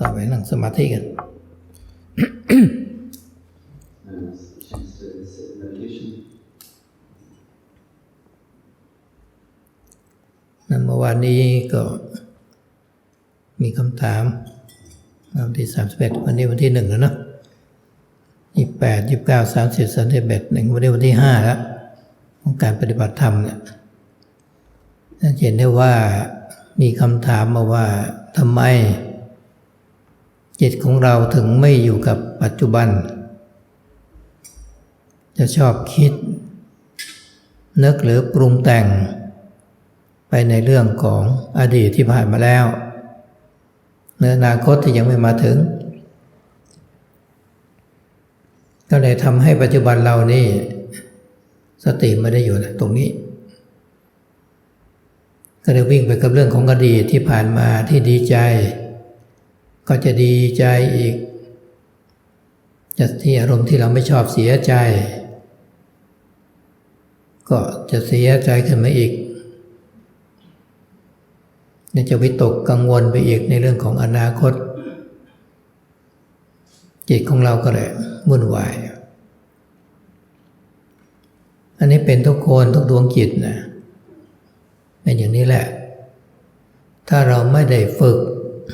ต่อไปนั่งสมาธิกัน and just uh, sit in meditation. นะเมื่อวานนี้ก็มีคำถามวันที่สามสิบเอ็ดวันนี้วันที่หนึ่งแล้วเนอะยี่แปดยี่เก้าสามสิบสามสิบเอ็ดหนึ่งวันนี้วันที่ห้าแล้วของการปฏิบัติธรรมเนี่ยจะเห็นได้ว่ามีคำถามมาว่าทำไม จิตของเราถึงไม่อยู่กับปัจจุบัน จะชอบคิด นึกหรือปรุงแต่ง ไปในเรื่องของอดีตที่ผ่านมาแล้วในอนาคตที่ยังไม่มาถึง ก็เลยทำให้ปัจจุบันเรานี่ สติไม่ได้อยู่นะตรงนี้ ก็เลยวิ่งไปกับเรื่องของอดีตที่ผ่านมาที่ดีใจ ก็จะดีใจอีกจะที่อารมณ์ที่เราไม่ชอบเสียใจ ก็จะเสียใจขึ้นมาอีกนี่จะวิตกกังวลไปอีกในเรื่องของอนาคต จิตของเราก็เลยวุ่นวายอันนี้เป็นทุกคนทุกดวงจิตนะเป็นอย่างนี้แหละ ถ้าเราไม่ได้ฝึก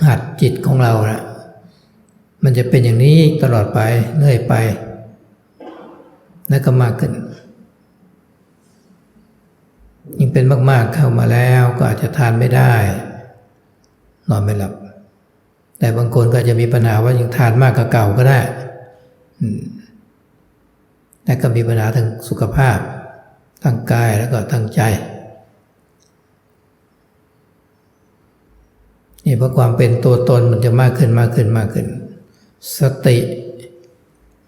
หัดจิตของเรานะมันจะเป็นอย่างนี้ตลอดไปเรื่อยไปและก็มากขึ้นยิ่งเป็นมาก ๆเข้ามาแล้วก็อาจจะทานไม่ได้ นอนไม่หลับ แต่บางคนก็จะมีปัญหาว่ายังทานมากกว่าเก่าก็ได้แต่ก็มีปัญหาทางสุขภาพทางกายแล้วก็ทางใจ นี่เพราะความเป็นตัวตนมันจะมากขึ้นมากขึ้นมากขึ้น สติ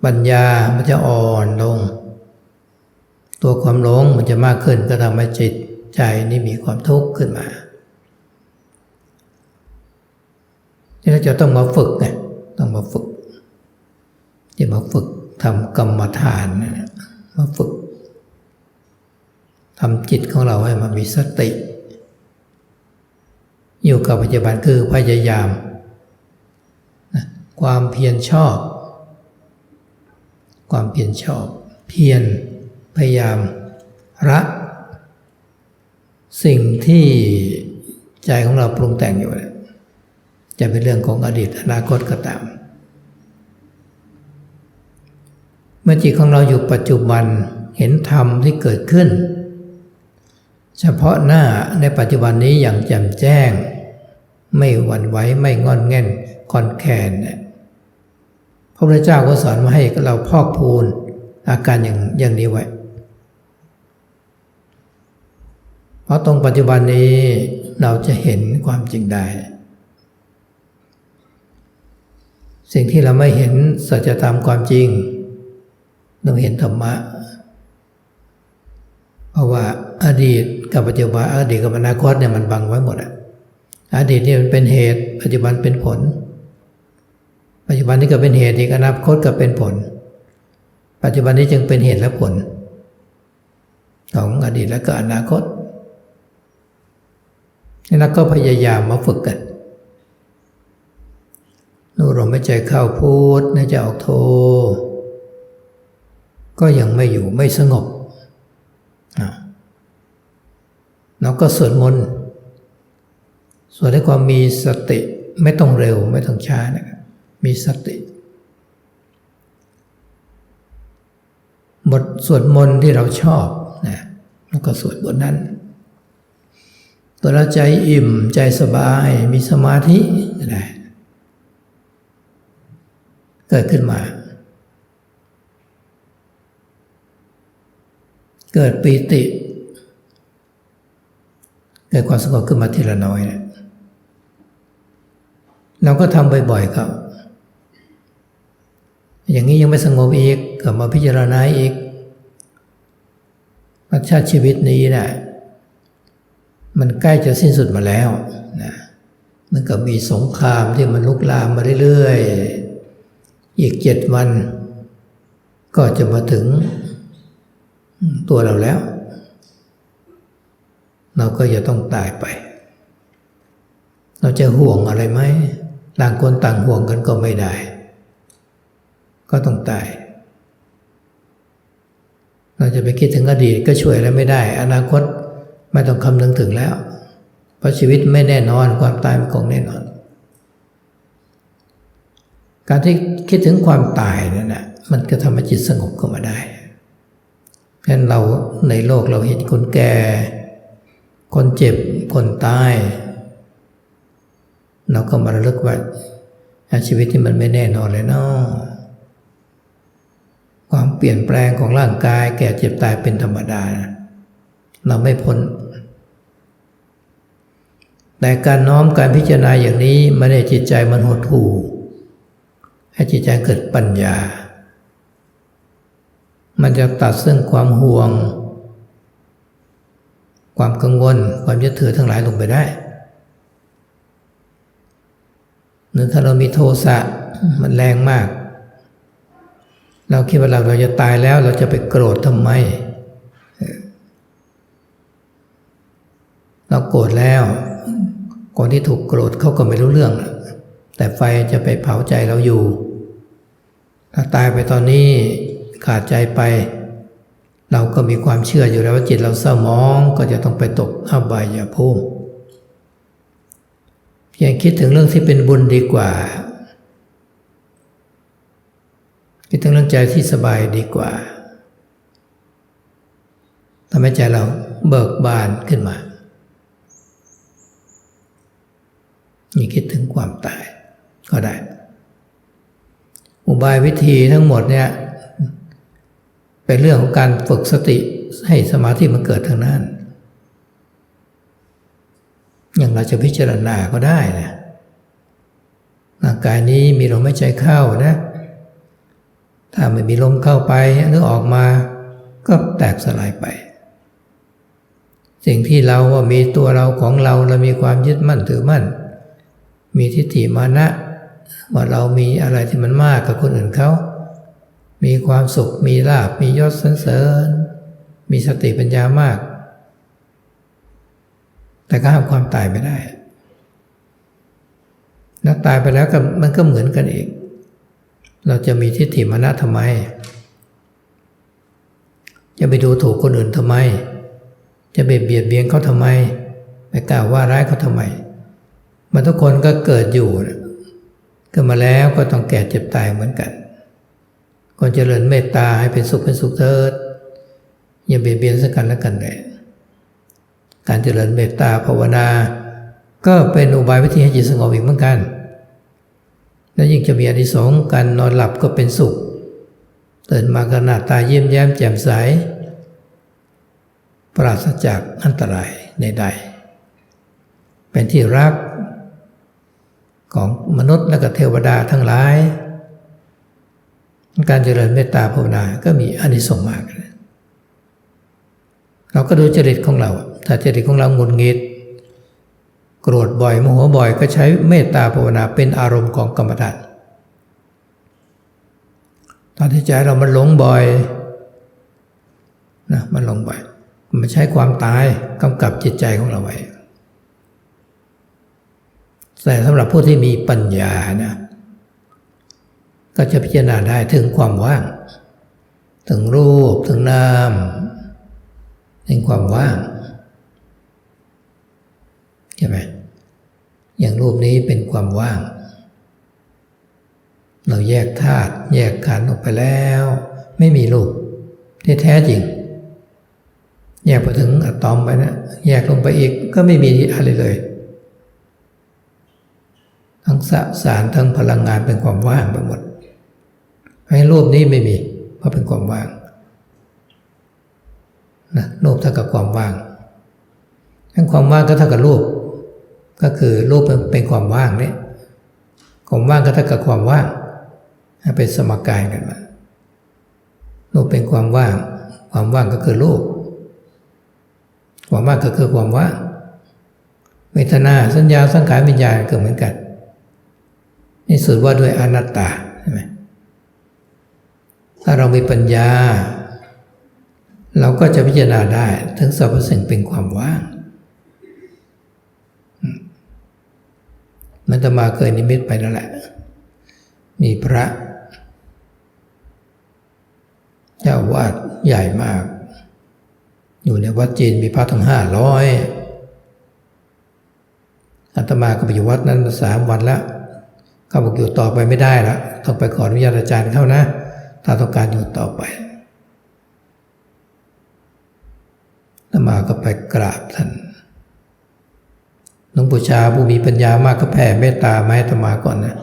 ปัญญามันจะอ่อนลง ตัวความหลงมันจะมากขึ้นก็ทำให้จิตใจนี่มีความทุกข์ขึ้นมาที่เราจะต้องมาฝึกไงต้องมาฝึกจะมาฝึกทำกรรมฐานมาฝึกทำจิตของเราให้มันมีสติ อยู่กับปัจจุบันคือพยายาม ความเพียรชอบ ความเพียรชอบ เพียรพยายามละสิ่งที่ใจของเราปรุงแต่งอยู่ จะเป็นเรื่องของอดีตอนาคตก็ตาม เมื่อจิตของเราอยู่ปัจจุบันเห็นธรรมที่เกิดขึ้น เฉพาะหน้าในปัจจุบันนี้อย่างแจ่มแจ้ง ไม่หวั่นไหวไม่งอนแง่นคอนแคนเนี่ยพระพุทธเจ้าก็สอนมาให้เราพอกพูนอาการอย่างอย่างนี้ไว้ เพราะตรงปัจจุบันนี้เราจะเห็นความจริงได้ สิ่งที่เราไม่เห็นสัจธรรมความจริง เราเห็นธรรมะ เพราะว่าอดีตกับปัจจุบันอดีตกับอนาคตเนี่ยมันบังไว้หมดอะ อดีตนี่มันเป็นเหตุ ปัจจุบันเป็นผล ปัจจุบันนี้ก็เป็นเหตุอีกอนาคตก็เป็นผล ปัจจุบันนี้จึงเป็นเหตุและผล ของอดีตและก็อนาคตนี่เราก็พยายามมาฝึกกันนู่ลมไม่ใจเข้าพูดในใจออกโท ก็ยังไม่อยู่ไม่สงบเราก็สวดมนต์ ส่วดด้วยความมีสติไม่ต้องเร็วไม่ต้องช้านะครับมีสติบทสวดมนต์ที่เราชอบนะแล้วก็สวดบทนั้น ตัวเราใจอิ่มใจสบายมีสมาธิได้เกิดขึ้นมา เกิดปีติ เกิดความสงบขึ้นมาทีละน้อยเนี่ย เราก็ทำบ่อยๆครับอย่างนี้ยังไม่สงบอีกกลับมาพิจารณาอีกวัชาติชีวิตนี้นะ่ะมันใกล้จะสิ้นสุดมาแล้วนะมันก็มีสงครามที่มันลุกลามมาเรื่อยๆ อีกเจ็ดวัน ก็จะมาถึงตัวเราแล้ว เราก็จะต้องตายไป เราจะห่วงอะไรไหม ต่างคนต่างห่วงกันก็ไม่ได้ ก็ต้องตาย เราจะไปคิดถึงอดีตก็ช่วยอะไรไม่ได้ อนาคตไม่ต้องคำนึงถึงแล้ว เพราะชีวิตไม่แน่นอนความตายเป็นของแน่นอน การที่คิดถึงความตายนั่นนะมันก็ทำให้จิตสงบเข้ามาได้เพราะฉะนั้นเราในโลกเราเห็นคนแก่ คนเจ็บ คนตาย เราก็มาระลึกว่าชีวิตที่มันไม่แน่นอนเลยเนาะความเปลี่ยนแปลงของร่างกาย แก่เจ็บตายเป็นธรรมดา เราไม่พ้น แต่การน้อมการพิจารณาอย่างนี้ไม่ได้จิตใจมันหดหู่ ให้จิตใจเกิดปัญญา มันจะตัดซึ่งความห่วง ความกังวล ความยึดถือทั้งหลายลงไปได้ หรือถ้าเรามีโทสะมันแรงมาก เราคิดว่าเราเราจะตายแล้วเราจะไปโกรธทำไม เราโกรธแล้วคนที่ถูกโกรธเขาก็ไม่รู้เรื่อง แต่ไฟจะไปเผาใจเราอยู่ ถ้าตายไปตอนนี้ขาดใจไป เราก็มีความเชื่ออยู่แล้วว่าจิตเราเศร้าหมองก็จะต้องไปตกอบายภูมิ เพียงคิดถึงเรื่องที่เป็นบุญดีกว่า คิดถึงเรื่องใจที่สบายดีกว่าทำให้ใจเราเบิกบานขึ้นมานี่าคิดถึงความตายก็ได้ อุบายวิธีทั้งหมดเนี่ยเป็นเรื่องของการฝึกสติให้สมาธิมันเกิดทางนั้น อย่างเราจะพิจารณาก็ได้นะร่างกายนี้มีลมหายใจเข้านะ ถ้าไม่มีลมเข้าไปหรือออกมา ก็แตกสลายไป สิ่งที่เราว่ามีตัวเราของเราเรามีความยึดมั่นถือมั่น มีทิฏฐิมานะว่าเรามีอะไรที่มันมากกับคนอื่นเขามีความสุข มีลาบ มียศสันเสริญ มีสติปัญญามาก แต่ก็ห้ามความตายไม่ได้ แล้วตายไปแล้วก็มันก็เหมือนกันอีก เราจะมีทิฏฐิมานะทำไม จะไปดูถูกคนอื่นทำไม จะไปเบียดเบียนเขาทำไม ไปกล่าวว่าร้ายเขาทำไม มันทุกคนก็เกิดอยู่เกิดมาแล้วก็ต้องแก่เจ็บตายเหมือนกันคนเจริญเมตตาให้เป็นสุขเป็นสุขเถิดอย่าเบียดเบียนสักกันและกันเลย การเจริญเมตตาภาวนา ก็เป็นอุบายวิธีให้จิตสงบอีกเหมือนกัน และยิ่งจะมีอนิสงส์การนอนหลับก็เป็นสุขตื่นมาก็หน้าตาเยี่ยมแย้มแจ่มใส ปราศจากอันตรายใดๆเป็นที่รักของมนุษย์และก็เทวดาทั้งหลาย การเจริญเมตตาภาวนาก็มีอนิสงส์มาก เราก็ดูจริตของเรา ถ้าจิตของเราหงุดหงิด โกรธบ่อยโมโหบ่อยก็ใช้เมตตาภาวนาเป็นอารมณ์ของกรรมฐานตอนที่ใจเรามันหลงบ่อยนะมันหลงบ่อยมันใช้ความตายกำกับจิตใจของเราไว้แต่สำหรับผู้ที่มีปัญญานะก็จะพิจารณาได้ถึงความว่าง ถึงรูปถึงนามถึงความว่าง ใช่ไหมอย่างรูปนี้เป็นความว่าง เราแยกธาตุแยกขันธ์ออกไปแล้ว ไม่มีรูปที่แท้จริง แยกไปถึงอะตอมไปนะแยกลงไปอีกก็ไม่มีอะไรเลย ทั้งสสารทั้งพลังงานเป็นความว่างไปหมดให้รูปนี้ไม่มี เพราะเป็นความว่างนะรูปเท่ากับความว่างทั้งความว่างก็เท่ากับรูป ก็คือรูปเป็นความว่างเนี่ยความว่างก็เท่ากับความว่างเป็นสมการกันมารูปเป็นความว่าง ความว่างก็คือรูปความว่างก็คือความว่างเวทนาสัญญาสังขารวิญญาณก็เหมือนกันนี่สุดว่าด้วยอนัตตาใช่ไหมถ้าเรามีปัญญา เราก็จะพิจารณาได้ ถึงสรรพสิ่งเป็นความว่าง พ มั นจะมาเคยนิมิตไปนั่นแหละ มีพระ เจ้าวาดใหญ่มาก อยู่ในวัดจีนมีพระทั้งห้าร้อยอาตมาก็ไปอยู่วัดนั้นสามวันแล้วเขาบอกอยู่ต่อไปไม่ได้ล้วต้องไปขออนุญาตอาจารย์เขานะ ถ้าต้องการอยู่ต่อไปอาตมาก็ไปกราบท่าน หลวงปู่ชาผู้มีปัญญามากก็แผ่เมตตามาให้ตมาก่อนนะ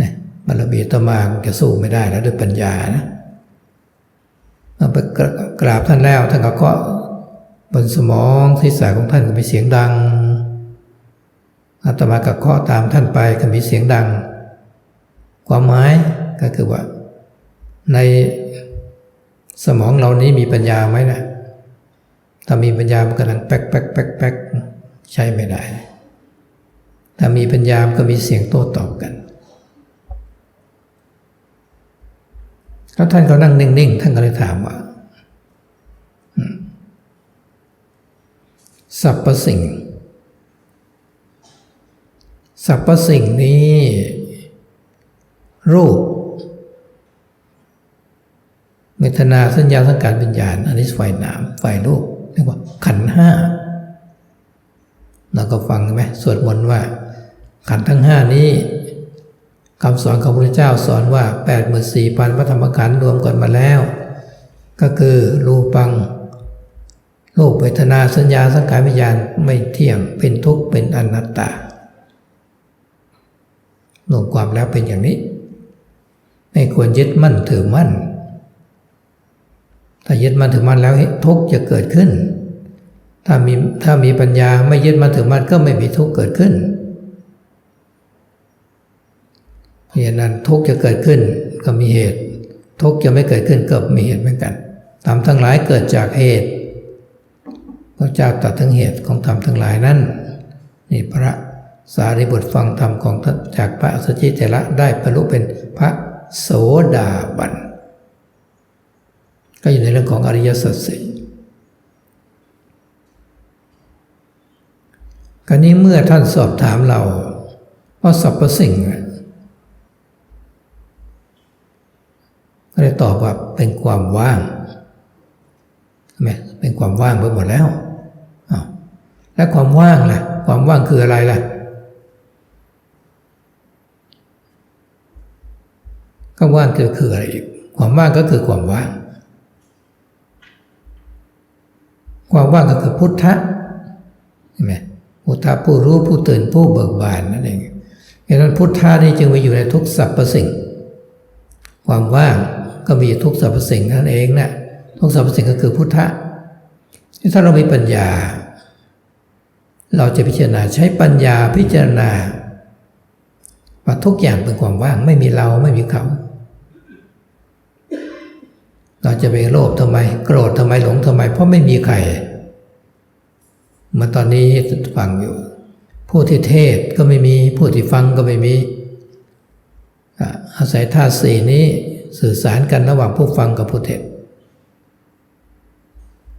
นี่ยบารมีตมาจะสู้ไม่ได้แล้วด้วยปัญญานะเอาไปกราบท่านแล้วท่านก็เคาะบนสมองศีรษะของท่านก็มีเสียงดังอาตมาก็เคาะตามท่านไปก็มีเสียงดัง ความหมายก็คือว่า ในสมองเรานี้มีปัญญาไหมนะถ้ามีปัญญามันกำลังแป๊กแป๊กแป๊กแป๊กใช้ไม่ได้ ถ้ามีปัญญามก็มีเสียงโต้ตอบกัน แล้วท่านก็นั่งนิ่งๆ ท่านก็เลยถามว่า สรรพสิ่ง สรรพสิ่งนี้ รูปเวทนาสัญญาสังการวิญญาณ อันนี้ฝ่ายนามฝ่ายรูปเรียกว่าขันห้าเราก็ฟังไหมสวดมนต์ว่า ขันธ์ทั้งห้านี้คำสอนของพระเจ้าสอนว่า8ปดหมื่นสี่พันพระธรรมขันธ์รวมกันมาแล้ว ก็คือรูปังรูปเวทนาสัญญาสังขารวิญญาณไม่เที่ยงเป็นทุกข์เป็นอนัตตารวมความแล้วเป็นอย่างนี้ ไม่ควรยึดมั่นถือมั่น ถ้ายึดมั่นถือมั่นแล้วทุกข์จะเกิดขึ้น ถ้ามีถ้ามีปัญญาไม่ยึดมั่นถือมั่นก็ไม่มีทุกข์เกิดขึ้น เพราะฉะนั้นทุกจะเกิดขึ้นก็มีเหตุ ทุกจะไม่เกิดขึ้นก็มีเหตุเหมือนกันธรรมทั้งหลายเกิดจากเหตุพระเจ้าตรัสถึงเหตุของธรรมทั้งหลายนั้นนี่พระสารีบุตรฟังธรรมของจากพระสัจจิเถระได้บรรลุเป็นพระโสดาบัน ก็อยู่ในเรื่องของอริยสัจสี่กราวนี้เมื่อท่านสอบถามเราว่าสรรพสิ่ง ก็ได้ตอบว่าเป็นความว่างใช่ไหมเป็นความว่างไปหมดแล้วแล้วความว่างล่ะ ความว่างคืออะไรล่ะก็ว่างคือคืออะไรอีก ความว่างก็คือความว่าง ความว่างก็คือพุทธะใช่ไหมพุทธะผู้รู้ผู้ตื่นผู้เบิกบานนั่นเองดังนั้นพุทธะนี่จึงไปอยู่ในทุกสรรพสิ่ง ความว่าง ก็มีทุกสรรพสิ่งนั่นเองนะทุกสรรพสิ่งก็คือพุทธะถ้าเรามีปัญญา เราจะพิจารณาใช้ปัญญาพิจารณาว่าทุกอย่างเป็นความว่างไม่มีเราไม่มีเขา เราจะไปโลภทำไม โกรธทำไมหลงทำไม เพราะไม่มีใครมื่อตอนนี้ฟังอยู่ ผู้ที่เทศก็ไม่มีผู้ที่ฟังก็ไม่มีอาศัยธาตุสี่นี้ สื่อสารกันระหว่างผู้ฟังกับผู้เทศ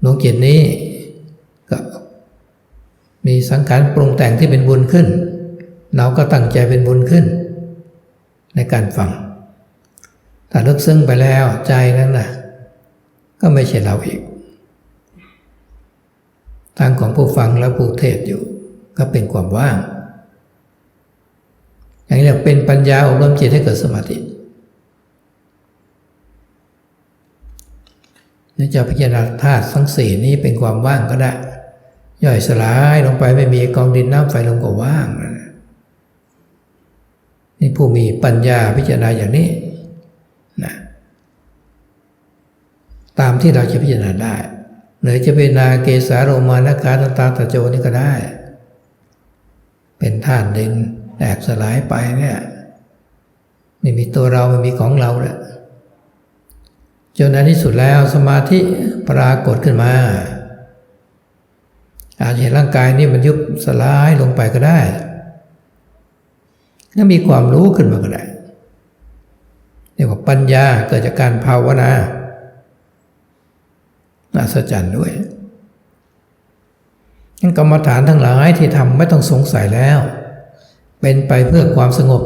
ดวงจิตนี้ก็มีสังขารปรุงแต่งที่เป็นบุญขึ้น เราก็ตั้งใจเป็นบุญขึ้น ในการฟังถ้าลึกซึ้งไปแล้วใจนั้นนะก็ไม่ใช่เราอีกทางของผู้ฟังและผู้เทศอยู่ ก็เป็นความว่างอย่างนี้เรียกเป็นปัญญาอบรมจิตให้เกิดสมาธิ หรือจะพิจารณาธาตุทั้งสี่นี้เป็นความว่างก็ได้ ย่อยสลายลงไปไม่มีกองดินน้ำไฟลมก็ว่างนี่ผู้มีปัญญาพิจารณาอย่างนี้นะตามที่เราจะพิจารณาได้หรือจะเป็นนาเกสาโรมานาคาตตาตะโจนี่ก็ได้ เป็นธาตุดินแตกสลายไปเนี่ยไม่มีตัวเราไม่มีของเราแล้ว จนในที่สุดแล้วสมาธิปรากฏขึ้นมา อาจจะเห็นร่างกายนี่มันยุบสลายลงไปก็ได้แล้วมีความรู้ขึ้นมาก็ได้เรียกว่าปัญญาเกิดจากการภาวนาอัศจรรย์ด้วยยังกรรมฐานทั้งหลายที่ทำไม่ต้องสงสัยแล้ว เป็นไปเพื่อความสงบ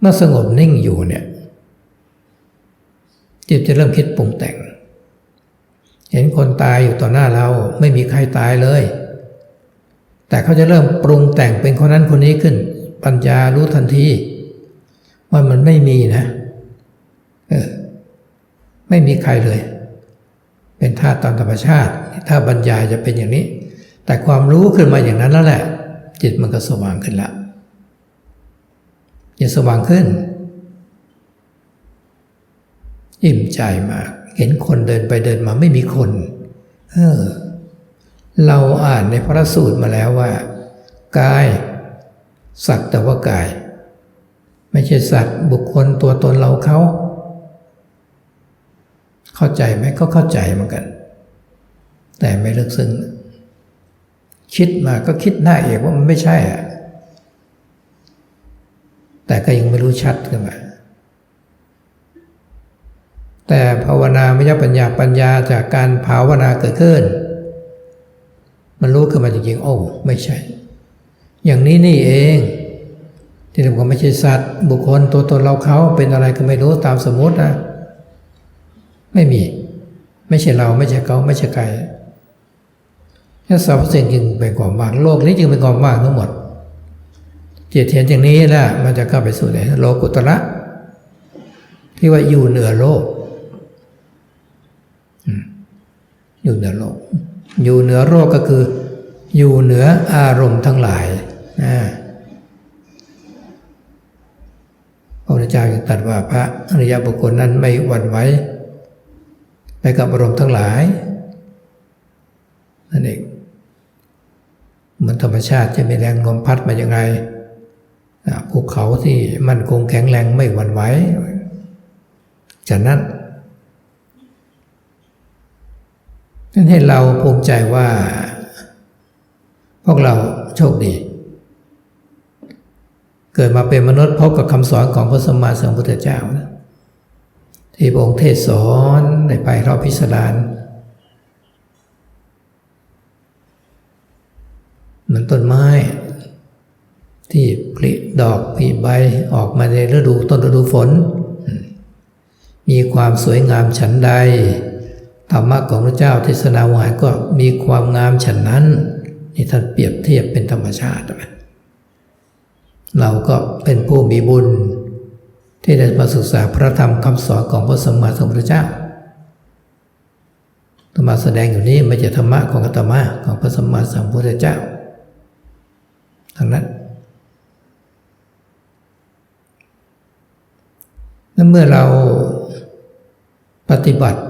เมื่อสงบนิ่งอยู่เนี่ย จิตจะเริ่มคิดปรุงแต่ง เห็นคนตายอยู่ต่อหน้าเราไม่มีใครตายเลย แต่เขาจะเริ่มปรุงแต่งเป็นคนนั้นคนนี้ขึ้น ปัญญารู้ทันทีว่ามันไม่มีนะเออไม่มีใครเลย เป็นธาตุตามธรรมชาติ ถ้าบรรยายจะเป็นอย่างนี้ แต่ความรู้ขึ้นมาอย่างนั้นแล้วแหละ จิตมันก็สว่างขึ้นละจะสว่างขึ้น อิ่มใจมาก เห็นคนเดินไปเดินมาไม่มีคนเออเราอ่านในพระสูตรมาแล้วว่า กายสักแต่ว่ากาย ไม่ใช่สัตว์บุคคลตัวตนเราเขา เข้าใจไหมก็เข้าใจเหมือนกัน แต่ไม่ลึกซึ้งคิดมาก็คิดหน้าเอกว่ามันไม่ใช่อะแต่ก็ยังไม่รู้ชัดขึ้นมา แต่ภาวนามยปัญญาปัญญาจากการภาวนาเกิดขึ้น มันรู้ขึ้นมาจริงๆโอ้ไม่ใช่ อย่างนี้นี่เอง ที่เราบอกไม่ใช่สัตว์ บุคคลตัวตนเราเขาเป็นอะไรก็ไม่รู้ตามสมมตินะ ไม่มี ไม่ใช่เราไม่ใช่เขาไม่ใช่ใครถ้าสรรพสิ่งจึงเป็นความว่างโลกนี้จึงเป็นความว่างทั้งหมดเจิตเห็นอย่างนี้แหละมันจะเข้าไปสู่ไหนโลกุตระที่ว่าอยู่เหนือโลก อยู่เหนือโลก อยู่เหนือโลกก็คือ อยู่เหนืออารมณ์ทั้งหลายนะพระพุทธเจ้าจึงตรัสว่าพระอริยบุคคลนั้นไม่หวั่นไหวไปกับอารมณ์ทั้งหลายนั่นเองเหมือนธรรมชาติจะมีแรงลมพัดมาอย่างไรภูเขาที่มั่นคงแข็งแรงไม่หวั่นไหวฉะนั้น นั่นให้เราภูมิใจว่า พวกเราโชคดี เกิดมาเป็นมนุษย์พบกับคำสอนของพระสมมาสัมพุทธเจ้านะที่พระองค์เทศสอนในไปรอบพิสดารเหมือนต้นไม้ ที่ผลิดอกผลิใบออกมาในฤดูต้นฤดูฝน มีความสวยงามฉันใด ธรรมะของพระเจ้าเทศนาหวายก็มีความงามฉันนั้นนี่ท่านเปรียบเทียบเป็นธรรมชาติไหมเราก็เป็นผู้มีบุญ ที่ได้มาศึกษาพระธรรมคำสอนของพระสมมาสัมพุทธเจ้าธรรมาแสดงอยู่นี้ไม่ใช่ธรรมะของอาตมาของพระสมมาสัมพุทธเจ้าทั้งนั้นและเมื่อเราปฏิบัติ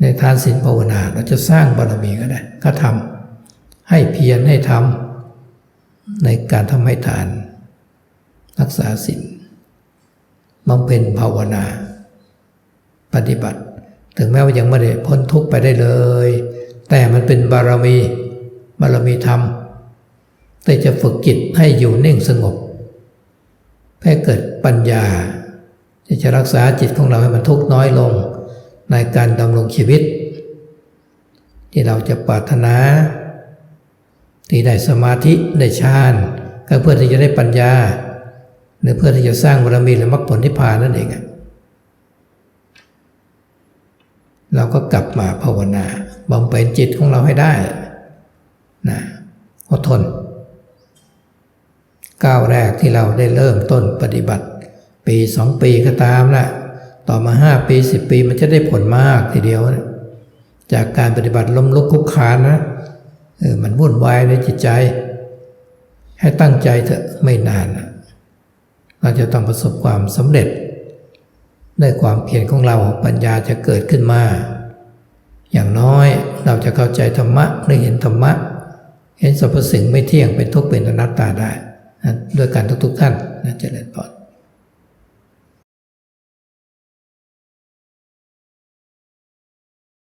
ในทานศีลภาวนาเราจะสร้างบารมีก็ได้ ก็ทำให้เพียรให้ทำในการทำให้ทาน รักษาศีลบำเพ็ญภาวนา ปฏิบัติ ถึงแม้ว่ายังไม่ได้พ้นทุกข์ไปได้เลย แต่มันเป็นบารมี บารมีธรรมแต่จะฝึกจิตให้อยู่นิ่งสงบให้เกิดปัญญาที่จะรักษาจิตของเราให้มันทุกข์น้อยลง ในการดำรงชีวิต ที่เราจะปรารถนา ที่ได้สมาธิได้ฌานก็เพื่อที่จะได้ปัญญา หรือเพื่อที่จะสร้างบารมีหรือมรรคผลนิพพานนั่นเองเราก็กลับมาภาวนาบำเพ็ญจิตของเราให้ได้นะอดทนก้าวแรกที่เราได้เริ่มต้นปฏิบัติ ปีสองปีก็ตามละ ต่อมาห้าปีสิบปีมันจะได้ผลมากทีเดียวนะจากการปฏิบัติล้มลุกคุกคานนะเออมันวุ่นวายในจิตใจ ให้ตั้งใจเถอะไม่นานนะเราจะต้องประสบความสำเร็จด้วยความเพียรของเราปัญญาจะเกิดขึ้นมา อย่างน้อยเราจะเข้าใจธรรมะได้เห็นธรรมะ เห็นสรรพสิ่งไม่เที่ยงเป็นทุกข์เป็นอนัตตาได้ ด้วยการทุกๆท่านนะเจริญพร